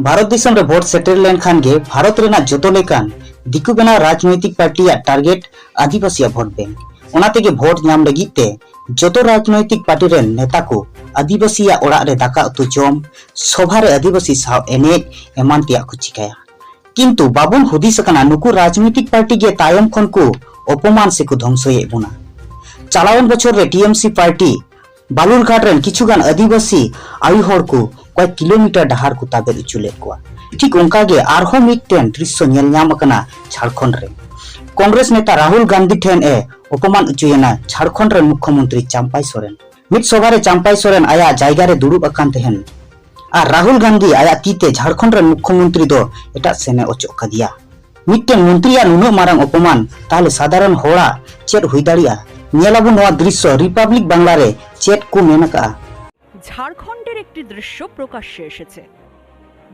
ᱵᱷᱟᱨᱚᱛ ᱫᱤᱥᱚᱢ ᱨᱮ ᱵᱷᱳᱴ ᱥᱮᱴᱮᱨ ᱞᱮᱱᱠᱷᱟᱱ ᱜᱮ ᱵᱷᱟᱨᱚᱛ ᱨᱮᱱᱟᱜ ᱡᱚᱛᱚ ᱞᱮᱠᱟᱱ ᱫᱤᱠᱩ ᱵᱮᱱᱟ ᱨᱟᱡᱽᱱᱳᱭᱛᱤᱠ ᱯᱟᱨᱴᱤᱭᱟᱜ ᱴᱟᱨᱜᱮᱴ ᱟᱹᱫᱤᱵᱟᱹᱥᱤᱭᱟᱜ ᱵᱷᱳᱴ ᱵᱮᱝᱠ ᱚᱱᱟ ᱛᱮᱜᱮ ᱵᱷᱳᱴ ᱧᱟᱢ ᱞᱟᱹᱜᱤᱫ ᱛᱮ ᱡᱚᱛᱚ ᱨᱟᱡᱽᱱᱳᱭᱛᱤᱠ ᱯᱟᱨᱴᱤ ᱨᱮᱱ ᱱᱮᱛᱟ ᱠᱚ ᱟᱹᱫᱤᱵᱟᱹᱥᱤᱭᱟᱜ ᱚᱲᱟᱜ ᱨᱮ ᱫᱟᱠᱟ ᱩᱛᱩ ᱡᱚᱢ ᱥᱚᱵᱷᱟ ᱨᱮ ᱟᱹᱫᱤᱵᱟᱹᱥᱤ ᱥᱟᱶ ᱮᱱᱮᱡ ᱮᱢᱟᱱ ᱛᱮᱭᱟᱜ ᱠᱚ ᱪᱤᱠᱟᱹᱭᱟ ᱠᱤᱱᱛᱩ ᱵᱟᱵᱚᱱ ᱦᱩᱫᱤᱥ ᱟᱠᱟᱱᱟ ᱱᱩᱠᱩ ᱨᱟᱡᱽᱱᱳᱭᱛᱤᱠ ᱯᱟᱨᱴᱤ ᱜᱮ ᱛᱟᱭᱚᱢ ᱠᱷᱚᱱ ᱠᱚ ᱚᱯᱚᱢᱟᱱ ᱥᱮᱠᱚ ধ্বংᱥᱭᱮᱫ ᱵᱚᱱᱟ ᱪᱟᱞᱟᱣᱮᱱ ᱵᱚᱪᱷᱚᱨ ᱨᱮ ᱴᱤএᱢᱥᱤ ᱯᱟᱨᱴᱤ বালুরঘাট রেন কিছুগান আদিবাসী আয়ু হড়কু ᱠᱚᱭ ᱠᱤᱞᱳᱢᱤᱴᱟᱨ ᱰᱟᱦᱟᱨ ᱠᱚ ᱛᱟᱵᱮᱨ ᱤᱪᱩ ᱞᱮᱫ ᱠᱚᱣᱟ ᱴᱷᱤᱠ ᱚᱱᱠᱟᱜᱮ ᱟᱨᱦᱚᱸ ᱢᱤᱫᱴᱮᱱ ᱫᱨᱤᱥᱥᱚ ᱧᱮᱞ ᱧᱟᱢ ᱟᱠᱟᱱᱟ ᱡᱷᱟᱲᱠᱷᱚᱸᱰ ᱨᱮ ᱠᱚᱝᱜᱨᱮᱥ ᱱᱮᱛᱟ ᱨᱟᱦᱩᱞ ᱜᱟᱱᱫᱷᱤ ᱴᱷᱮᱱ ᱮ ᱚᱯᱚᱢᱟᱱ ᱚᱪᱚᱭᱮᱱᱟ ᱡᱷᱟᱲᱠᱷᱚᱸᱰ ᱨᱮᱱ ᱢᱩᱠᱷᱚᱢᱚᱱᱛᱨᱤ ᱪᱟᱢᱯᱟᱭ ᱥᱚᱨᱮᱱ ᱢᱤᱫ ᱥᱚᱵᱷᱟᱨᱮ ᱪᱟᱢᱯᱟᱭ ᱥᱚᱨᱮᱱ ᱟᱭᱟᱜ ᱡᱟᱭᱜᱟ ᱨᱮ ᱫᱩᱲᱩᱵ ᱟᱠᱟᱱ ᱛᱟᱦᱮᱱ ᱟᱨ ᱨᱟᱦᱩᱞ ᱜᱟᱱᱫᱷᱤ ᱟᱭᱟᱜ ᱛᱤᱛᱮ ᱡᱷᱟᱲᱠᱷᱚᱸᱰ ᱨᱮᱱ ᱢᱩᱠᱷᱚᱢᱚᱱᱛᱨᱤ ᱫᱚ ᱮᱴᱟᱜ ᱥᱮᱱᱮ ᱚᱪᱚᱜ ᱠᱟᱫᱮᱭᱟ ᱢᱤᱫᱴᱮᱱ ᱢᱚᱱᱛᱨᱤᱭᱟᱜ ᱱᱩᱱᱟᱹᱜ ᱢᱟᱨᱟᱝ ᱚᱯᱚᱢᱟᱱ ᱛᱟᱦᱞᱮ ᱥᱟᱫᱷᱟᱨᱚᱱ ᱦᱚᱲᱟᱜ ᱪᱮᱫ ᱦᱩᱭ ᱫᱟᱲᱮᱭᱟᱜᱼᱟ ᱧᱮᱞ ᱟᱵᱚ ᱱᱚᱣᱟ ᱫᱨᱤᱥᱥᱚ ᱨᱤᱯᱟᱵᱽᱞᱤᱠ ᱵᱟᱝᱞᱟ ᱨᱮ ᱪᱮᱫ ᱠᱚ ᱢᱮᱱ ᱟᱠᱟᱜᱼᱟ ঝাড়খণ্ডের একটি দৃশ্য প্রকাশ্যে এসেছে,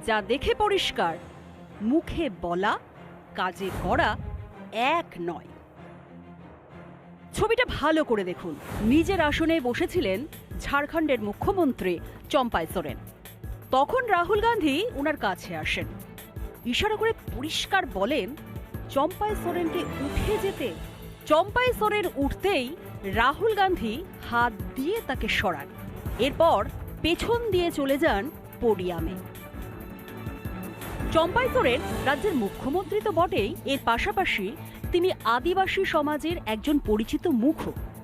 যা দেখে পরিষ্কার, মুখে বলা, কাজে করা এক নয়। ছবিটা ভালো করে দেখুন। নিজের আসনে বসেছিলেন ঝাড়খণ্ডের মুখ্যমন্ত্রী চম্পাই সোরেন। তখন রাহুল গান্ধী ওনার কাছে আসেন। ইশারা করে পরিষ্কার বলেন, চম্পাই সোরেনকে উঠে যেতে। চম্পাই সোরেন উঠতেই রাহুল গান্ধী হাত দিয়ে তাকে সরান। এরপর পেছন দিয়ে চলে যান পোডিয়ামে। চম্পাই সোরেন রাজ্যের মুখ্যমন্ত্রী তো বটেই, এর পাশাপাশি তিনি আদিবাসী সমাজের একজন পরিচিত মুখ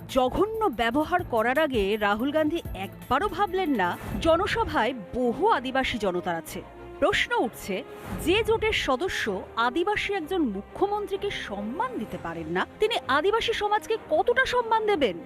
জঘন্য ব্যবহার করার আগে রাহুল গান্ধী একবারও ভাবলেন না, জনসভায় বহু আদিবাসী জনতা আছে। প্রশ্ন উঠছে, যে জোটের সদস্য আদিবাসী একজন মুখ্যমন্ত্রীকে সম্মান দিতে পারেন না, তিনি আদিবাসী সমাজকে কতটা সম্মান দেবেন?